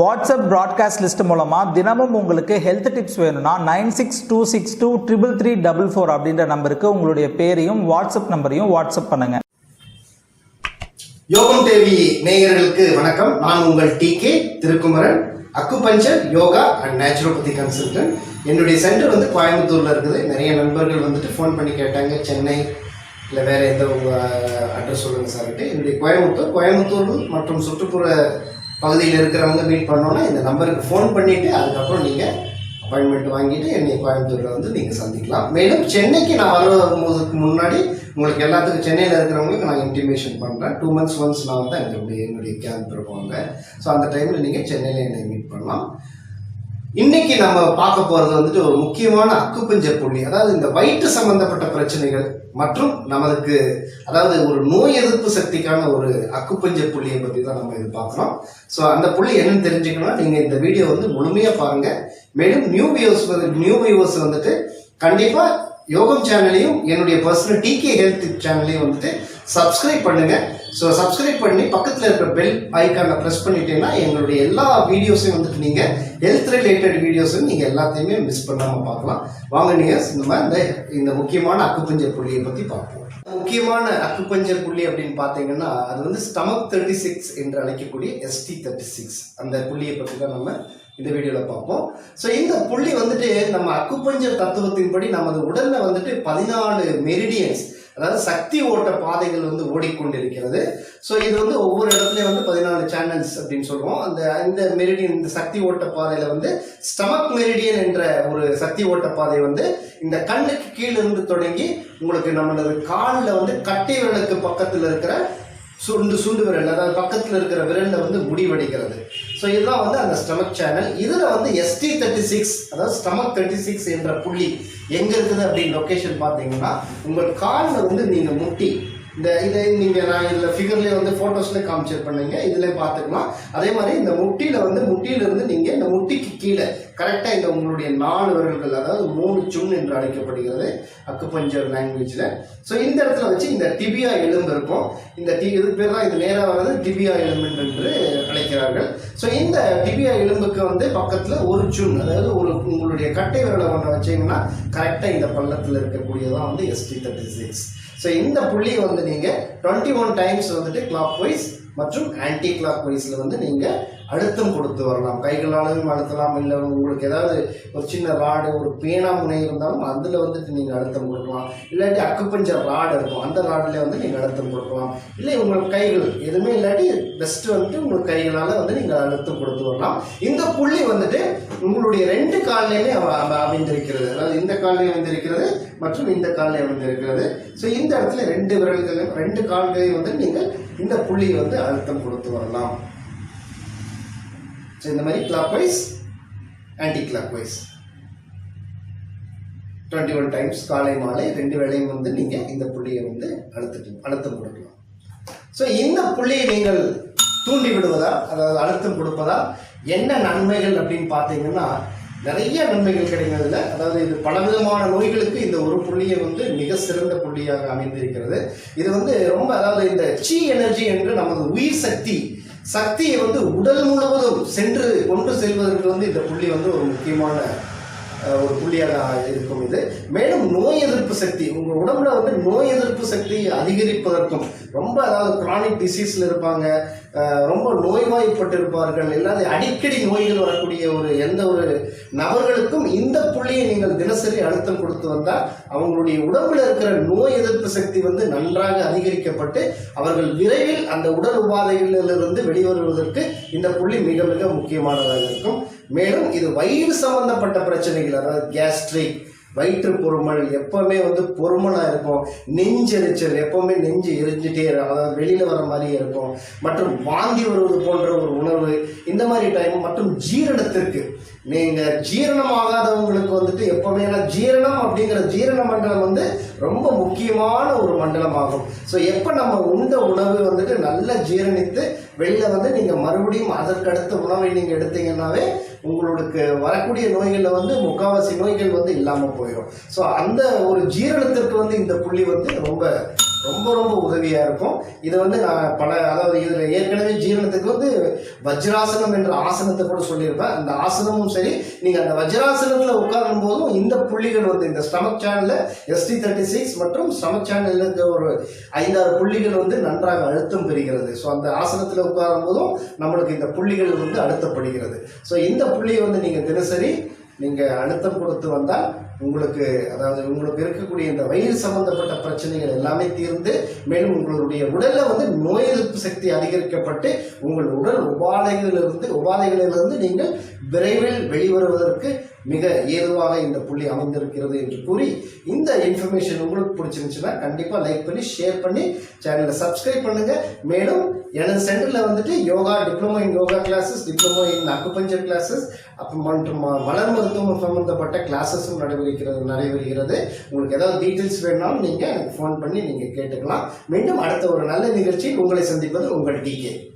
WhatsApp broadcast list மூலமாக தினமும் உங்களுக்கு ஹெல்த் டிப்ஸ் வேணும்னா nine six two six two triple three double four அப்படின்ற நம்பருக்கு உங்களுடைய பேரையும் வாட்ஸ்அப் நம்பரையும் வாட்ஸ்அப் பண்ணுங்க. யோகம் தேவி நேயர்களுக்கு வணக்கம். நான் உங்கள் T K Thirukumaran acupuncture yoga and naturopathy consultant என்னுடைய சென்டர் வந்து கோயம்புத்தூர்ல இருக்குது. நிறைய நண்பர்கள் வந்துட்டு ஃபோன் பண்ணி கேட்டாங்க சென்னை இல்லை வேற எந்த உங்கள் அட்ரஸ் சொல்லுங்க சார் என்னுடைய கோயம்புத்தூர் கோயம்புத்தூர் மற்றும் சுற்றுப்புற பகுதியில் இருக்கிறவங்க மீட் பண்ணோன்னா இந்த நம்பருக்கு ஃபோன் பண்ணிவிட்டு அதுக்கப்புறம் நீங்கள் அப்பாயின்மெண்ட் வாங்கிட்டு என்னை கோயம்புத்தூரில் வந்து நீங்கள் சந்திக்கலாம். மேலும் சென்னைக்கு நான் வரும்போதுக்கு முன்னாடி உங்களுக்கு எல்லாத்துக்கும் சென்னையில் இருக்கிறவங்களுக்கு நான் இன்டிமேஷன் பண்ணுறேன் டூ மந்த்ஸ் ஒன்ஸ் நான் வந்து எங்களுடைய என்னுடைய கேம்ப் இருப்பாங்க ஸோ அந்த டைமில் நீங்கள் சென்னையில் என்னை மீட் பண்ணலாம். இன்னைக்கு நம்ம பார்க்க போறது வந்துட்டு ஒரு முக்கியமான அக்குப்பஞ்ச புள்ளி. அதாவது இந்த வயிற்று சம்பந்தப்பட்ட பிரச்சனைகள் மற்றும் நமக்கு அதாவது ஒரு நோய் எதிர்ப்பு சக்திக்கான ஒரு அக்குப்பஞ்ச புள்ளியை பத்தி தான் நம்ம இது பார்க்குறோம். ஸோ அந்த புள்ளி என்னன்னு தெரிஞ்சுக்கணும்னா நீங்க இந்த வீடியோ வந்து முழுமையா பாருங்க. மேலும் நியூ வியூஸ் நியூ வியூவர்ஸ் வந்துட்டு கண்டிப்பா யோகம் சேனலையும் என்னுடைய பர்சனல் டிகே ஹெல்த் சேனலையும் வந்துட்டு சப்ஸ்கிரைப் பண்ணுங்க. ஸோ சப்ஸ்கிரைப் பண்ணி பக்கத்தில் இருக்கிற பெல் ஐக்கானை ப்ரெஸ் பண்ணிட்டீங்கன்னா எங்களுடைய எல்லா வீடியோஸையும் வந்துட்டு நீங்கள் ஹெல்த் ரிலேட்டட் வீடியோஸும் நீங்கள் எல்லாத்தையுமே மிஸ் பண்ணாமல் பார்க்கலாம். வாங்க நீங்கள் இந்த மாதிரி இந்த இந்த முக்கியமான அக்குப்பஞ்சர் புள்ளியை பற்றி பார்ப்போம். முக்கியமான அக்குப்பஞ்சர் புள்ளி அப்படின்னு பார்த்தீங்கன்னா அது வந்து ஸ்டமக் தேர்ட்டி சிக்ஸ் என்று அழைக்கக்கூடிய எஸ்டி தேர்ட்டி சிக்ஸ் அந்த புள்ளியை பற்றி தான் நம்ம இந்த வீடியோவில் பார்ப்போம். ஸோ இந்த புள்ளி வந்துட்டு நம்ம அக்குப்பஞ்சர் தத்துவத்தின்படி நமது உடலில் வந்துட்டு பதினாலு மெரிடியன்ஸ் அதாவது சக்தி ஓட்ட பாதைகள் வந்து ஓடிக்கொண்டிருக்கிறது. ஸோ இது வந்து ஒவ்வொரு இடத்துலையும் வந்து பதினாலு சேனல்ஸ் அப்படின்னு சொல்லுவோம் அந்த இந்த மெரிடியன் இந்த சக்தி ஓட்ட பாதையில வந்து ஸ்டமக் மெரிடியன் என்ற ஒரு சக்தி ஓட்ட பாதை வந்து இந்த கண்ணுக்கு கீழே இருந்து தொடங்கி உங்களுக்கு நம்மளது காலில் வந்து கட்டை விரலுக்கு பக்கத்தில் இருக்கிற சுண்டு சுண்டு விரல் அதாவது பக்கத்தில் இருக்கிற விரலில் வந்து முடிவடைகிறது ஸோ இதுதான் வந்து அந்த ஸ்டமக் சேனல் இதில் வந்து எஸ்டி தேர்ட்டி சிக்ஸ் அதாவது ஸ்டமக் தேர்ட்டி சிக்ஸ் என்ற புள்ளி எங்கே இருக்குது அப்படின்னு லொக்கேஷன் பார்த்தீங்கன்னா உங்கள் காலில் வந்து நீங்கள் முட்டி இந்த இதை நீங்கள் நான் இதில் ஃபிகர்லேயே வந்து ஃபோட்டோஸில் காமிச்சர் பண்ணீங்க. இதில் பார்த்துக்கலாம். அதே மாதிரி இந்த முட்டியில் வந்து முட்டியிலிருந்து நீங்கள் இந்த முட்டிக்கு கீழே கரெக்டாக இந்த உங்களுடைய நாலு விரல்கள் அதாவது மூணு சுண் என்று அழைக்கப்படுகிறது அக்குபஞ்சர் லாங்குவேஜில் ஸோ இந்த இடத்துல வச்சு இந்த டிபியா எலும்பு இருக்கும். இந்த டி இது பேர் தான் இது நேராக வர்றது டிபியா எலும்பு என்று அழைக்கிறார்கள். ஸோ இந்த டிபியா எலும்புக்கு வந்து பக்கத்தில் ஒரு சுண் அதாவது ஒரு உங்களுடைய கட்டை விரலை ஒன்று வச்சீங்கன்னா கரெக்டாக இந்த பள்ளத்தில் இருக்கக்கூடியதான் வந்து எஸ்டி தேர்ட்டி சிக்ஸ் ஸோ இந்த புள்ளியை வந்து நீங்கள் டுவெண்ட்டி ஒன் டைம்ஸ் வந்துட்டு கிளாக் வைஸ் மற்றும் ஆன்டி கிளாக் வைஸில் வந்து நீங்கள் அழுத்தம் கொடுத்து வரலாம். கைகளாலும் அழுத்தலாம். இல்லை உங்களுக்கு ஏதாவது ஒரு சின்ன ராடு ஒரு பேனா முனை இருந்தாலும் அதில் வந்துட்டு நீங்கள் அழுத்தம் கொடுக்கலாம். இல்லாட்டி அக்குப்பஞ்சர் ராடு இருக்கும். அந்த ராடில் வந்து நீங்கள் அழுத்தம் கொடுக்கலாம். இல்லை உங்களுக்கு கைகள் எதுவுமே இல்லாட்டி பெஸ்ட் வந்துட்டு உங்களுக்கு கைகளால் வந்து நீங்கள் அழுத்தம் கொடுத்து வரலாம். இந்த புள்ளி வந்துட்டு உங்களுடைய ரெண்டு கால்லையுமே அமைந்திருக்கிறது. அதாவது இந்த கால்லையும் அமைந்திருக்கிறது மற்றும் இந்த கால்லையும் அமைந்திருக்கிறது. ஸோ இந்த இடத்துல ரெண்டு விரல்களையும் ரெண்டு கால்களையும் வந்து நீங்கள் இந்த புள்ளியை வந்து அழுத்தம் கொடுத்து வரலாம். ஸோ இந்த மாதிரி clockwise anticlockwise twenty one times காலை மாலை ரெண்டு வேளையும் வந்து நீங்கள் இந்த புள்ளியை வந்து அழுத்தட்டும் அழுத்தம் கொடுக்கலாம். ஸோ இந்த புள்ளியை நீங்கள் தூண்டி விடுவதா? அதாவது அழுத்தம் கொடுப்பதா? என்ன நன்மைகள் அப்படின்னு பார்த்தீங்கன்னா நிறைய நன்மைகள் கிடைக்கிறதுல அதாவது இது பலவிதமான நோய்களுக்கு இந்த ஒரு புள்ளியை வந்து மிக சிறந்த புள்ளியாக அமைந்திருக்கிறது. இது வந்து ரொம்ப அதாவது இந்த சி எனர்ஜி என்று நமது உயிர் சக்தி சக்தியை வந்து உடல் முழுவதும் சென்று கொண்டு செல்வதற்கு வந்து இந்த புள்ளி வந்து ஒரு முக்கியமான ஒரு புள்ளியாக இருக்கும் இது. மேலும் நோய் எதிர்ப்பு சக்தி உங்கள் உடம்புல வந்து நோய் எதிர்ப்பு சக்தி அதிகரிப்பதற்கும் ரொம்ப அதாவது கிரானிக் டிசீஸ்ல இருப்பாங்க. ரொம்ப நோய்வாய்ப்பட்டு இருப்பார்கள் இல்லாத அடிக்கடி நோய்கள் வரக்கூடிய ஒரு எந்த ஒரு நபர்களுக்கும் இந்த புள்ளியை நீங்கள் தினசரி அழுத்தம் கொடுத்து வந்தால் அவங்களுடைய உடம்புல இருக்கிற நோய் எதிர்ப்பு சக்தி வந்து நன்றாக அதிகரிக்கப்பட்டு அவர்கள் விரைவில் அந்த உடல் உபாதைகளிலிருந்து வெளிவருவதற்கு இந்த புள்ளி மிக மிக முக்கியமானதாக இருக்கும். மேலும் இது வயிறு சம்பந்தப்பட்ட பிரச்சனைகள் அதாவது கேஸ்ட்ரிக் வயிற்று பொறுமல் எப்பவுமே வந்து பொறுமனா இருக்கும். நெஞ்செரிச்சல் எப்பவுமே நெஞ்சு எரிஞ்சிட்டே இருக்கும். அதாவது வெளியில வர மாதிரியே இருக்கும். மற்றும் வாந்தி வருவது போன்ற ஒரு உணர்வு இந்த மாதிரி டைம் மற்றும் ஜீரணத்திற்கு. நீங்க ஜீரணமாகாதவங்களுக்கு வந்துட்டு எப்பவுமே ஜீரணம் அப்படிங்கிற ஜீரண மண்டலம் வந்து ரொம்ப முக்கியமான ஒரு மண்டலம் ஆகும் ஸோ எப்போ நம்ம உண்ட உணவு வந்துட்டு நல்லா ஜீரணித்து வெளியில வந்து நீங்க மறுபடியும் அதற்கடுத்த உணவை நீங்க எடுத்தீங்கன்னாவே உங்களுக்கு வரக்கூடிய நோய்களில் வந்து முக்காவாசி நோய்கள் வந்து இல்லாமல் போயிடும் ஸோ அந்த ஒரு ஜீரணத்திற்கு வந்து இந்த புள்ளி வந்து ரொம்ப ரொம்ப ரொம்ப உதவியாக இருக்கும். இது வந்து நான் பல அதாவது இதில் ஏற்கனவே ஜீரணத்துக்கு வந்து வஜ்ராசனம் என்ற ஆசனத்தை கூட சொல்லியிருப்பேன். அந்த ஆசனமும் சரி நீங்கள் அந்த வஜ்ராசனத்தில் உட்காரும் போதும் இந்த புள்ளிகள் வந்து இந்த ஸ்டமக் சேனலில் எஸ்டி தேர்ட்டி சிக்ஸ் மற்றும் ஸ்டமக் சேனலில் இருக்க ஒரு ஐந்தாறு புள்ளிகள் வந்து நன்றாக அழுத்தம் பெறுகிறது. ஸோ அந்த ஆசனத்தில் உட்காரும் போதும் நம்மளுக்கு இந்த புள்ளிகள் வந்து அழுத்தப்படுகிறது. ஸோ இந்த புள்ளியை வந்து நீங்கள் தினசரி நீங்கள் அழுத்தம் கொடுத்து வந்தால் உங்களுக்கு அதாவது உங்களுக்கு இருக்கக்கூடிய இந்த வயிறு சம்பந்தப்பட்ட பிரச்சனைகள் எல்லாமே தீர்ந்து மேலும் உங்களுடைய உடல்ல வந்து நோய் எதிர்ப்பு சக்தி அதிகரிக்கப்பட்டு உங்கள் உடல் உபாதைகளிலிருந்து உபாதைகளிலிருந்து நீங்கள் விரைவில் வெளிவருவதற்கு மிக ஏதுவாக இந்த புள்ளி அமைந்திருக்கிறது என்று கூறி இந்த இன்ஃபர்மேஷன் உங்களுக்கு பிடிச்சிருந்துச்சுன்னா கண்டிப்பாக லைக் பண்ணி ஷேர் பண்ணி சேனலை சப்ஸ்கிரைப் பண்ணுங்க. மேலும் எனது சென்டரில் வந்துட்டு yoga diploma in yoga classes diploma in acupuncture classes அப்புறம் மற்றும் ம- மலர் மருத்துவம் சம்பந்தப்பட்ட கிளாஸஸும் நடைபெறுகிறது நடைபெறுகிறது. உங்களுக்கு ஏதாவது டீட்டெயில்ஸ் வேணாலும் நீங்கள் எனக்கு ஃபோன் பண்ணி நீங்கள் கேட்டுக்கலாம். மீண்டும் அடுத்த ஒரு நல்ல நிகழ்ச்சியில் உங்களை சந்திப்பது உங்கள் டிகே